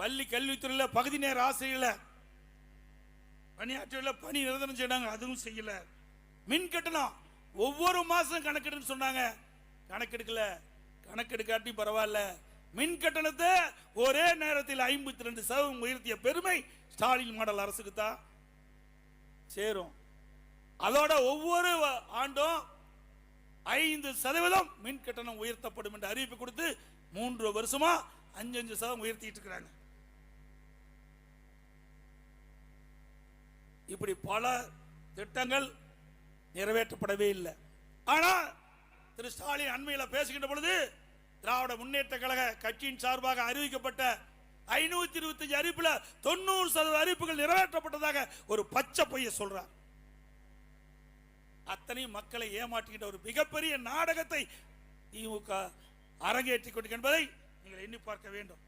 பள்ளி கல்வித்துறையில் பகுதி நேர ஆசிரியர்களை பணியாற்றியில் பணி நிரந்தரம் செய்யறாங்க அதுவும் செய்யல. மின் கட்டணம் ஒவ்வொரு மாசம் கணக்கெடுன்னு சொன்னாங்க. கணக்கெடுக்கல கணக்கெடுக்காட்டி பரவாயில்ல. மின் கட்டணத்தை ஒரே நேரத்தில் ஐம்பத்தி ரெண்டு சதவீதம் உயர்த்திய பெருமை ஸ்டாலின் மாடல் அரசுக்கு தான் சேரும். அதோட ஒவ்வொரு ஆண்டும் ஐந்து சதவீதம் மின் கட்டணம் உயர்த்தப்படும் என்று அறிவிப்பு கொடுத்து மூன்று வருஷமா அஞ்சு அஞ்சு சதவீதம் உயர்த்திட்டு இருக்கிறாங்க. இப்படி பல திட்டங்கள் நிறைவேற்றப்படவே இல்லை. ஆனால் திரு ஸ்டாலின் அண்மையில் பேசுகின்ற பொழுது திராவிட முன்னேற்ற கழக கட்சியின் சார்பாக அறிவிக்கப்பட்ட ஐநூத்தி இருபத்தஞ்சு அறிவிப்புல தொண்ணூறு சதவீத அறிவிப்புகள் நிறைவேற்றப்பட்டதாக ஒரு பச்சை பொய்ய சொல்றார். அத்தனை மக்களை ஏமாற்றுகின்ற ஒரு மிகப்பெரிய நாடகத்தை திமுக அரங்கேற்றிக் கொண்டு என்பதை நீங்கள் எண்ணி பார்க்க வேண்டும்.